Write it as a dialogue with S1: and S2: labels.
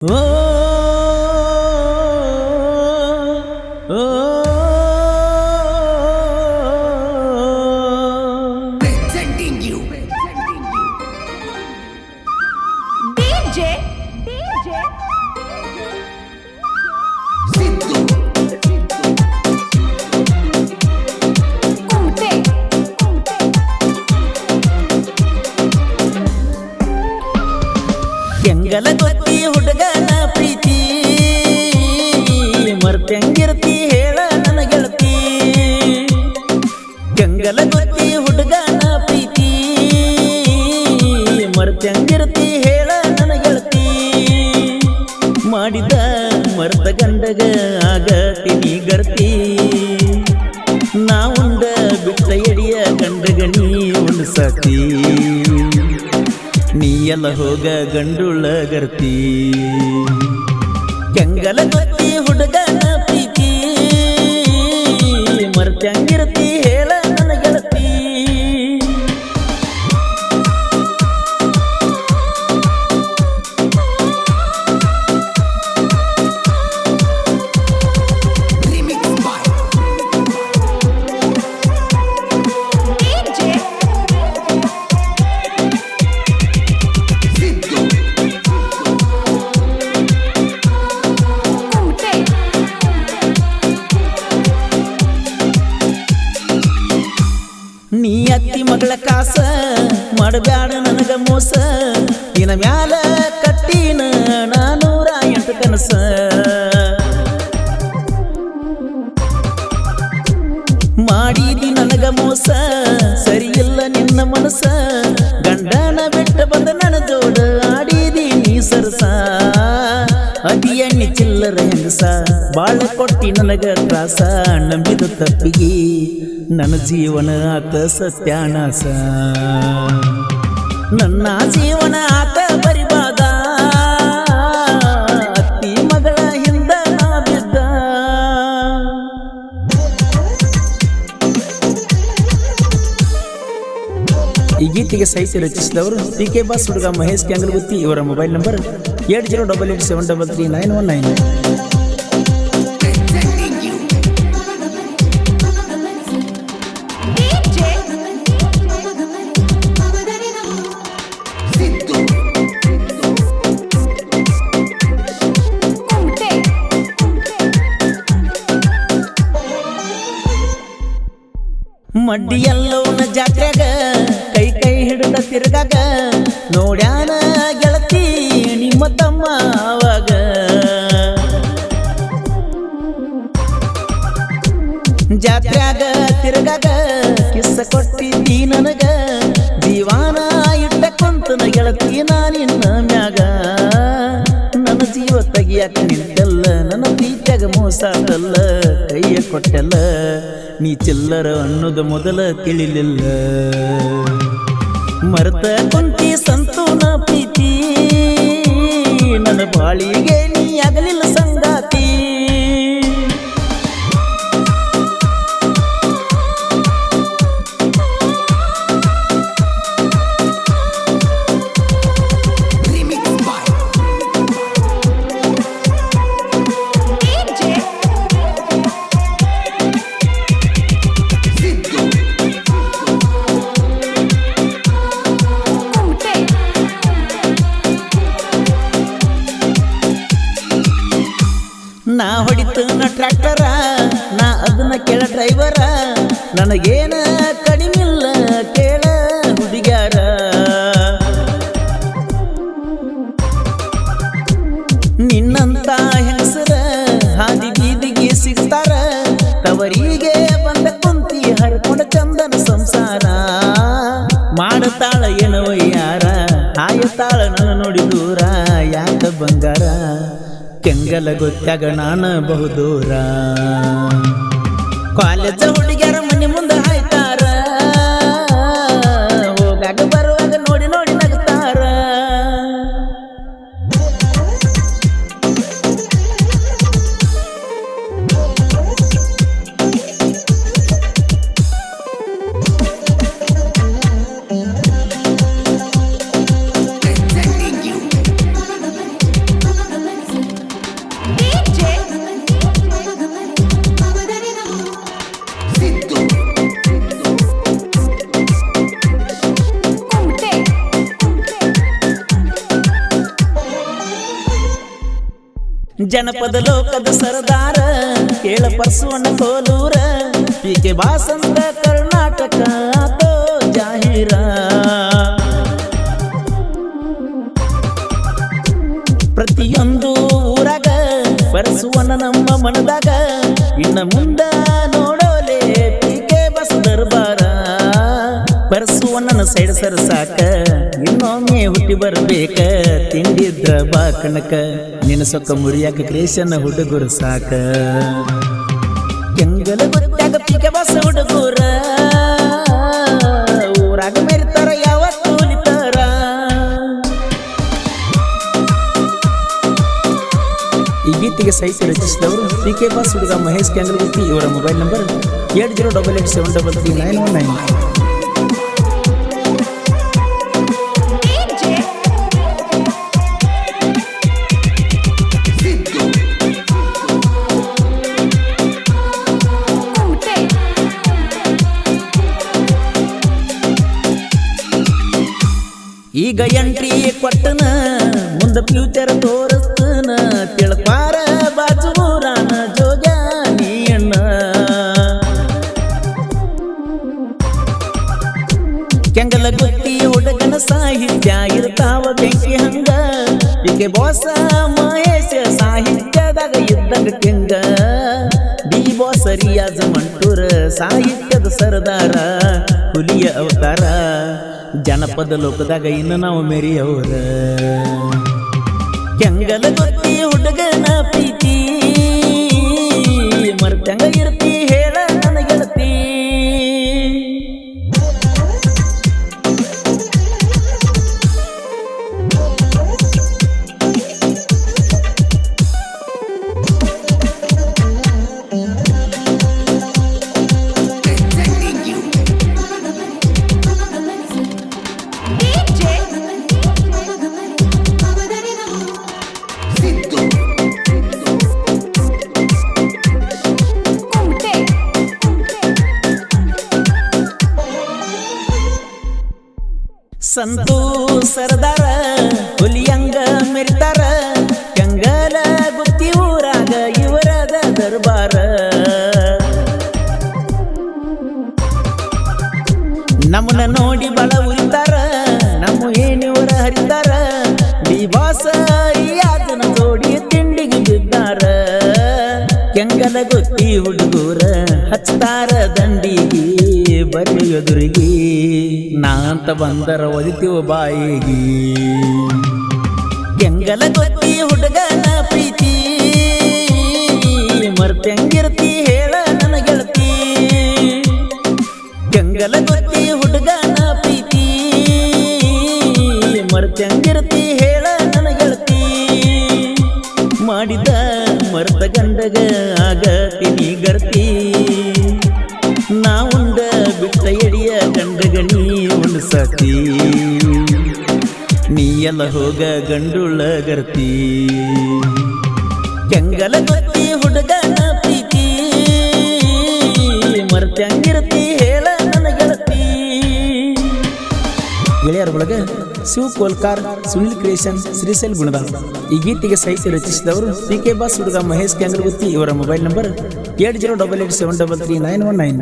S1: Oh
S2: ಕೆಂಗಲ ಗೊತ್ತಿ ಹುಡುಗನ ಪ್ರೀತಿ. ಮರ್ತಂಗಿರ್ತಿ ಹೇಳ ನನಗೆಳ್ತಿ ಗೆಳತಿ ಮಾಡಿದ ಮರ್ತ ಗಂಡಗ ಆಗತೀನಿ ಗರ್ತಿ. ನಾವುಂಡ ಬಿಟ್ಟ ಎಡಿಯ ಗಂಡಗ ನೀ ಉಣಸತಿ. ನೀ ಎಲ್ಲ ಹೋಗ ಗಂಡುಳ ಗರ್ತಿ. ಕೆಂಗಲ ಗೊತ್ತಿ ಹುಡುಗನ ಪ್ರೀತಿ. ಮರ್ತಂಗಿರ್ತಿ ಮಾಡಬ್ಯಾಡ ನನಗ ಮೋಸ. ಇನ ಮ್ಯಾಲ ಅದಿಯ ನೀ ಚಿಲ್ಲರ ಹೆಂಗಸ? ಬಾಳ ಕೊಟ್ಟಿ ನನಗ ತ್ರಾಸ, ನಂಬಿದ ತಪ್ಪಿಗೆ ನನ್ನ ಜೀವನ ಆತ ಸತ್ಯಾನಾಸ. ನನ್ನ ಜೀವನ ಆತ ಗೀತೆಗೆ ಸಾಹಿತ್ಯ ರಚಿಸಿದವರು ಪಿ ಕೆ ಬಾಸ್, ಹುಡುಗ ಮಹೇಶ್ ಕ್ಯಾಂಗಲ್ಗುತ್ತಿ ಇವರ mobile number eight zero double eight seven double three nine one nine. ಮಡ್ಡಿಯಲ್ಲೋನ ಜಾತ್ರೆಗ ಕೈ ಕೈ ಹಿಡಿದ ತಿರ್ಗಾಗ ನೋಡ್ಯಾನ ಗೆಳತಿ ನಿಮ್ಮ ತಮ್ಮ ಅವಾಗ ಜಾತ್ರ್ಯಾಗ ತಿರ್ಗಾಗ ಕಿಸ್ಸ ಕೊಟ್ಟಿದ್ದಿ ನನಗ. ಜೀವಾನ ಇಟ್ಟ ಕುಂತನ ಗೆಳತಿ ನಾನಿನ್ನ ಮ್ಯಾಗ. ನನ್ನ ಜೀವ ತೆಗಿಯಾಕ ನಿಂತಲ್ಲ ನನ್ನ ಮೋಸ ಆತಲ್ಲ ಕೈಯ ಕೊಟ್ಟಲ್ಲ, ನೀ ಚಿಲ್ಲರ ಅನ್ನೋದು ಮೊದಲ ತಿಳಿಲಿಲ್ಲ. ಮರೆತ ಕುಂತಿ ಸಂತೋನ ಪ್ರೀತಿ. ನನ್ನ ಬಾಳಿಗೆ ನಾ ಹೊಡಿತು ನ ಟ್ರ್ಯಾಕ್ಟರ ನಾ ಅದನ್ನ ಕೇಳ ಡ್ರೈವರ ನನಗೇನ ಕಡಿಮಿಲ್ಲ ಕೇಳ ಹುಡುಗ್ಯಾರ. ನಿನ್ನಂತ ಹೆಸರ ಹಾದಿ ಬೀದಿಗೆ ಸಿಗ್ತಾರ, ತವರಿಗೆ ಬಂದ ಕುಂತಿ ಹರಕೊಂಡ ಚಂದನ ಸಂಸಾರ. ಮಾಡತಾಳ ಏನೋ ಯಾರ ಆಯತಾಳ ನನ್ನ ನೋಡಿ ದೂರ, ಯಾಕ ಬಂಗಾರ? ಕೆಂಗಲ ಗೊತ್ತಾಗ ನಾನು ಬಹುದೂರ ಕಾಲೇಜ ಹುಡುಗ್ಯಾರ ಜನಪದ ಲೋಕದ ಸರದಾರ, ಕೇಳ ಪರ್ಸುವಣ್ಣ ಕೋಲೂರ ಪೀಕೆ ವಾಸಂತ ಕರ್ನಾಟಕ ಆತೋ ಜಾಹೀರ. ಪ್ರತಿಯೊಂದು ಊರಾಗ ಬರಸುವನ ನಮ್ಮ ಮನದಾಗ, ಇನ್ನ ಮುಂದ ನೋಡೋಲೆ ಪೀಕೆ ಬಸ್ ದರ್ಬಾರ ಪರಸುವಣ್ಣನ ಸೈಡ್ ಸರ್ ಸಾಕ ಇನ್ನೊಮ್ಮೆ ಹುಟ್ಟಿ ಬರ್ಬೇಕ ತಿಂಡಿದ್ರ ಬಾಕಣಕ. ನಿನ್ನ ಸೊಕ್ಕ ಮುರಿಯಾಕ ಕ್ರೇಶನ ಹುಡುಗರು ಸಾಕ. ಕೆಂಗಲ ಗೊತ್ತಾಗ ಪೀಕೆ ಬಸ ಹುಡುಗರ. ಊರಾಗ ಮೆರಿತಾರ ಯಾವತ್ತೂ ಉಳಿತಾರ ಈ ಗೀತೆಗೆ ಸಹಿತ ರಚಿಸಿದವರು ಪಿ ಕೆ ಬಾಸ್ ಹುಡುಗ ಮಹೇಶ್ ಕ್ಯಾಂಗ್ರಗುತ್ತಿ ಇವರ mobile number eight zero double eight seven double three nine one nine ಈಗ ಎಂಟ್ರಿ ಕೊಟ್ಟನ, ಮುಂದ ಫ್ಯೂಚರ್ ತೋರಿಸ್ತನ. ತಿಳ್ಪಾರ ಬಾಜೂರಾನ ಜೋಗ ಅಣ್ಣ. ಕೆಂಗಲ ಗೊತ್ತಿ ಹುಡುಗನ ಸಾಹಿತ್ಯ ಇರ್ತಾವ ಬೆಂಕಿ ಹಂಗ. ಹೀಗೆ ಬಾಸ ಮಹೇಶ ಸಾಹಿತ್ಯದಾಗ ಇದ್ದಂಗ ಕೆಂಗ. ಡಿ ಬಾಸ ರಿಯಾಜ್ ಮಂಟೂರ ಸಾಹಿತ್ಯದ ಸರದಾರ, ಹುಲಿಯ ಅವತಾರ. ಜನಪದ ಲೋಕದಾಗ ಇನ್ನು ನಾವು ಮೆರಿಯವ್ರ. ಕೆಂಗಲ ಗೊತ್ತಿ ಸಂತೂ ಸರದಾರ, ಹುಲಿಯಂಗ ಮಿರ್ತಾರ ಕೆಂಗಲ ಗುತ್ತಿ ಊರಾಗ ಇವರದ ದರ್ಬಾರ. ನಮ್ಮನ್ನ ನೋಡಿ ಬಳ ಉರಿತಾರ, ನಮ್ಮ ಏನಿವರ ಹರಿತಾರ ದಿವಾಸ ಯಾತನ ಜೋಡಿ ತಿಂಡಿಗೆ ಬಿದ್ದಾರ. ಕೆಂಗಲ ಗುತ್ತಿ ಹುಡುಗೂರ ಹಚ್ತಾರ ದಂಡಿಗೆ ನಾ ಅಂತ ಬಂದರ ಒದಿತಿವ ಬಾಯಿಗೆ. ಗೆಂಗಲ ಗೊತ್ತಿ ಹುಡುಗನ ಪ್ರೀತಿ ಮರ್ತೆಂಗಿರ್ತಿ ಹೇಳ ನನ್ನ ಗೆಳತಿ. ಗೆಂಗಲ ಗೊತ್ತಿ ಹುಡುಗನ ಪ್ರೀತಿ ಮರ್ತೆಂಗಿರ್ತಿ ಹೇಳ ನನ್ನ ಗೆಳತಿ. ಮಾಡಿದ ಮರ್ತ ಗಂಡಗ ಆಗತೀನಿ ಗರ್ತಿ ನೀ ಎಲ್ಲ ಹೋಗ ಗಂಡುಳ ಗರ್ತಿ ಕೆಂಗಲ ಗೊತ್ತಿ ಹುಡುಗನ ಪ್ರೀತಿ. ಮರ್ತಂಗಿರ್ತಿ ಹೇಳ ನನ್ನ ಗೆಳತಿ ಗೆಳೆಯರ ಒಳಗ ಶಿವ್ ಕೋಲ್ಕಾರ್, ಸುನಿಲ್ ಕ್ರಿಯೇಷನ್ ಶ್ರೀಶೈಲ್ ಗುಣದ ಈ ಗೀತೆಗೆ ಸಾಹಿತ್ಯ ರಚಿಸಿದವರು ಪಿ ಕೆ ಬಾಸ್ ಹುಡುಗ ಮಹೇಶ್ ಕ್ಯಾಂಗ್ರಗುತ್ತಿ ಇವರ mobile number eight zero double eight seven double three nine one nine.